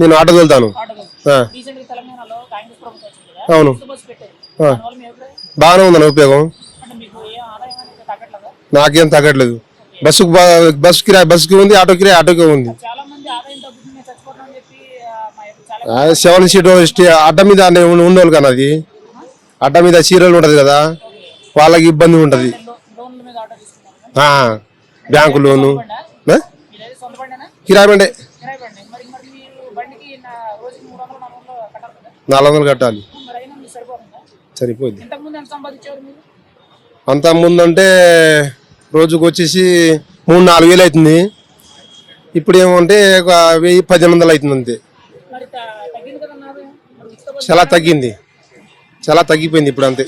నేను ఆటో తోలుతాను. కదా? అవును. బస్సు బాగానే ఉందన్న ఉపయోగం. నాకేం తగ్గట్లేదు. బస్సుకు బా- బస్సు కిరాయి బస్సుకి ఉంది ఆటో కిరాయి ఆటోకి ఉంది. సెవెన్ సీట్ అడ్డ మీద ఉన్నోళ్ళు కానీ అది. అడ్డ మీద చీరలు ఉంటది కదా వాళ్ళకి ఇబ్బంది ఉంటది. Bank loan. కిరాయి బండి. ఇంతకుముందు ఎంత సంపాదించేవారు మీరు? అంత ముందంటే రోజుకు వచ్చేసి మూడు నాలుగు వేలు అవుతుంది. ఇప్పుడు ఏమంటే ఒక వెయ్యి పదిహేను వందలు అవుతుంది అంతే. చాలా తగ్గింది. చాలా తగ్గిపోయింది ఇప్పుడు అంతే.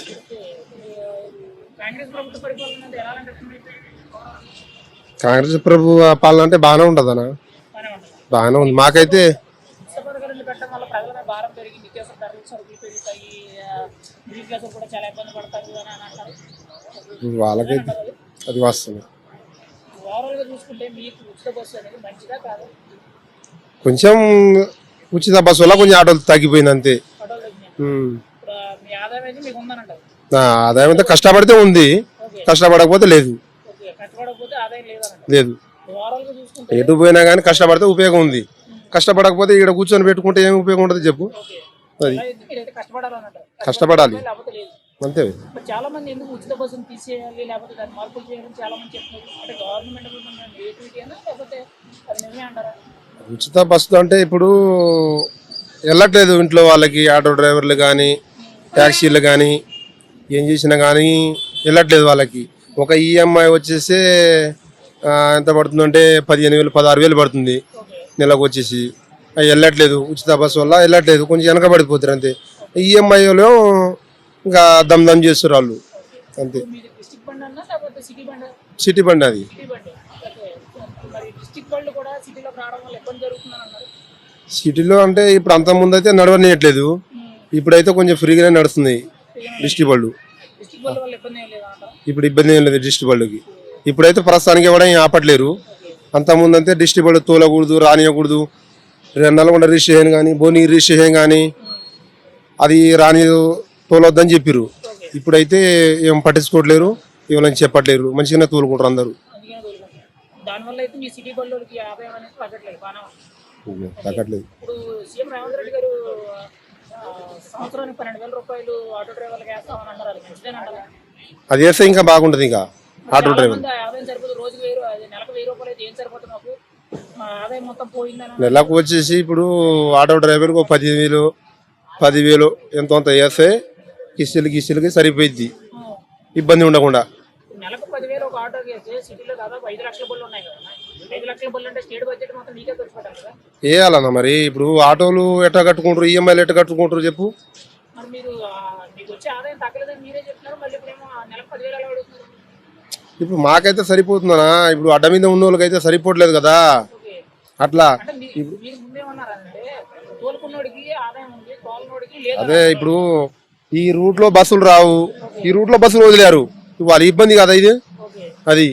కాంగ్రెస్ ప్రభు పాలన అంటే బాగానే ఉంటుంది? అన్న బాగానే ఉంది. మాకైతే ఉచిత పథకాలు పెట్టడం వల్ల ప్రజల మీద భారం పెరిగి నిత్యావసర ధరలు సరుకులు పెరుగుతాయి. మిడిల్ క్లాస్ కూడా చాలా ఇబ్బంది పడతారు అని అంటారు. వాళ్ళకైతే అది వస్తుంది. ఓవరాల్గా చూసుకుంటే మీకు ఉచిత బస్సు అనేది మంచిదా కాదు? కొంచెం ఉచిత బస్సు వల్ల కొంచెం ఆటోలు తగ్గిపోయింది అంతే. మీ ఆదాయం అయితే మీకు ఉందనంటారు. ఆ, ఆదాయం అయితే కష్టపడితే ఉంది. కష్టపడకపోతే లేదు. లేదు. ఎటు పోయినా కానీ కష్టపడితే ఉపయోగం ఉంది. కష్టపడకపోతే ఇక్కడ కూర్చొని పెట్టుకుంటే ఏం ఉపయోగం ఉంటుంది చెప్పు. అది. కష్టపడాలి అంతే. మరి చాలా మంది ఎందుకు ఉచిత బస్సును తీసేయాలి లేకపోతే దాన్ని మార్పులు చేయాలని చాలా మంది చెప్తున్నారు. అంటే గవర్నమెంట్ నేటివిటీ అయినా లేకపోతే అది నిజమే అంటారా? ఉచిత బస్సు అంటే ఇప్పుడు వెళ్ళట్లేదు ఇంట్లో వాళ్ళకి ఆటో డ్రైవర్లు కానీ ట్యాక్సీలు కానీ ఏం చేసినా కానీ వెళ్ళట్లేదు వాళ్ళకి. ఒక ఈఎంఐ వచ్చేసి ఆ, ఎంత పడుతుందంటే పదిహేను వేలు పదహారు వేలు పడుతుంది. నెలకు వచ్చేసి అవి వెళ్ళట్లేదు ఉచిత బస్సు వల్ల వెళ్ళట్లేదు కొంచెం వెనకబడిపోతారు అంతే. ఈఎంఐలో ఇంకా దమ్ దమ్ చేస్తారు వాళ్ళు అంతే. సిటీ బండి? అది. సిటీలో అంటే ఇప్పుడు అంత ముందు అయితే నడవనీయట్లేదు. ఇప్పుడైతే కొంచెం ఫ్రీగానే నడుస్తుంది డిస్ట్రిక్ట్ బళ్ళు ఇప్పుడు ఇబ్బంది ఏం లేదు డిస్ట్రిక్ట్ బళ్ళకి ఇప్పుడైతే ప్రస్తుతానికి ఇవ్వడం ఏం ఆపట్లేరు. అంత ముందు అంతే డిస్ట్రిక్ట్ బళ్ళు తోలకూడదు రానియకూడదు నల్గొండ రిజిస్ట్రేషన్ కానీ బోని రిజిస్ట్రేషన్ కానీ అది రాని తోలొద్దని చెప్పారు ఇప్పుడైతే ఏం పట్టించుకోవట్లేరు ఇవ్వాలని చెప్పట్లేరు మంచిగానే తోలుకుంటారు అందరూ. తగ్గట్లేదు అది వేస్తే ఇంకా బాగుంటుంది ఇంకా. Auto driver. నెలకు వచ్చేసి ఇప్పుడు ఆటో డ్రైవర్కి ఒక పది వేలు పదివేలు ఎంతో అంత వేస్తే కిస్తులు గిస్తులకి సరిపోయిద్ది. ఇబ్బంది ఉండకుండా. నెలకు పదివేలు ఒక ఆటోకి వేస్తే సిటీలో దాదాపు ఐదు లక్షల బళ్ళు ఉన్నాయి కదా ఐదు లక్షల బళ్ళు అంటే స్టేట్ బడ్జెట్ మొత్తం నీకే ఖర్చు పెట్టాలి కదా వేయాలన్న మరి? ఇప్పుడు ఆటోలు ఎట్లా కట్టుకుంటారు? ఈఎంఐలు ఎట్లా కట్టుకుంటారు చెప్పు? మరి మీరు ఆ, మీకు వచ్చే ఆదాయం తగ్గలేదని మీరే చెప్తున్నారు మళ్ళీ ఇప్పుడేమో ఆ నెలకు పదివేలు ఎలా అడుగుతున్నారు ఇప్పుడు మాకైతే సరిపోతుందనా? ఇప్పుడు అడ్డ మీద ఉన్న వాళ్ళకైతే సరిపోవట్లేదు కదా? అట్లా. అదే ఇప్పుడు ఈ రూట్లో బస్సులు రావు. ఈ రూట్లో బస్సులు వదిలేరు. వాళ్ళ ఇబ్బంది కదా ఇది? అది.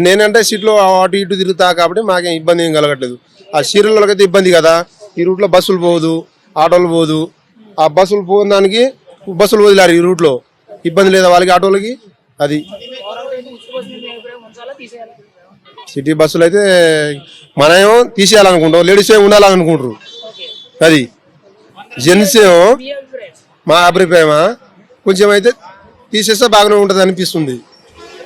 నేనంటే సీట్లో అటు ఇటు తిరుగుతా కాబట్టి మాకేం ఇబ్బంది ఏం కలగట్లేదు. ఆ సీరియల్లోకైతే ఇబ్బంది కదా? ఈ రూట్లో బస్సులు పోదు ఆటోలు పోదు. ఆ బస్సులు పోని దానికి బస్సులు వదిలేరు ఈ రూట్లో. ఇబ్బంది లేదా వాళ్ళకి ఆటోలకి? అది. సిటీ బస్సులు అయితే మనమేమో తీసేయాలనుకుంటాం లేడీస్ ఏమి ఉండాలనుకుంటారు. అది. జెంట్స్ ఏమో మా అభిప్రాయమా? కొంచెం అయితే తీసేస్తే బాగానే ఉంటుంది అనిపిస్తుంది.